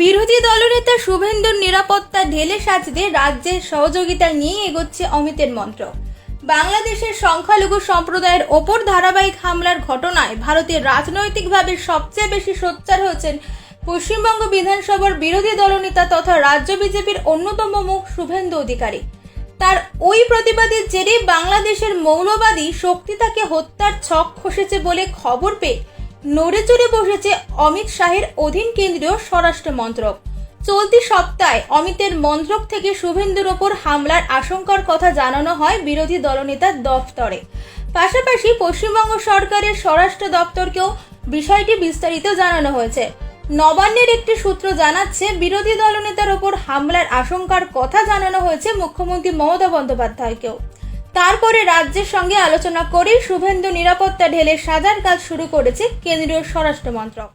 বিরোধী দলনেতা শুভেন্দুর নিরাপত্তা ঢেলে সাজতে রাজ্যের সহযোগিতা নিয়ে এগোচ্ছে অমিতের মন্ত্র। বাংলাদেশের সংখ্যালঘু সম্প্রদায়ের ওপর ধারাবাহিক হামলার ঘটনায় ভারতের রাজনৈতিকভাবে সবচেয়ে বেশি সোচ্চার হয়েছেন পশ্চিমবঙ্গ বিধানসভার বিরোধী দলনেতা তথা রাজ্য বিজেপির অন্যতম মুখ শুভেন্দু অধিকারী। তার ওই প্রতিবাদের জেরে বাংলাদেশের মৌলবাদী শক্তি তাকে হত্যার ছক খসেছে বলে খবর পেয়ে নড়ে চড়ে বসেছে অমিত শাহের অধীন কেন্দ্রীয় স্বরাষ্ট্র মন্ত্রক। চলতি সপ্তাহে অমিতের মন্ত্রক থেকে শুভেন্দুর ওপর হামলার আশঙ্কার কথা জানানো হয় বিরোধী দলনেতার দফতরে। পাশাপাশি পশ্চিমবঙ্গ সরকারের স্বরাষ্ট্র দপ্তরকেও বিষয়টি বিস্তারিত জানানো হয়েছে। নবান্নের একটি সূত্র জানাচ্ছে, বিরোধী দলনেতার ওপর হামলার আশঙ্কার কথা জানানো হয়েছে মুখ্যমন্ত্রী মমতা বন্দ্যোপাধ্যায়কেও। তারপরে রাজ্যের সঙ্গে আলোচনা করে শুভেন্দু নিরাপত্তা ঢেলে সাজার কাজ শুরু করেছে কেন্দ্রীয় স্বরাষ্ট্র মন্ত্রক।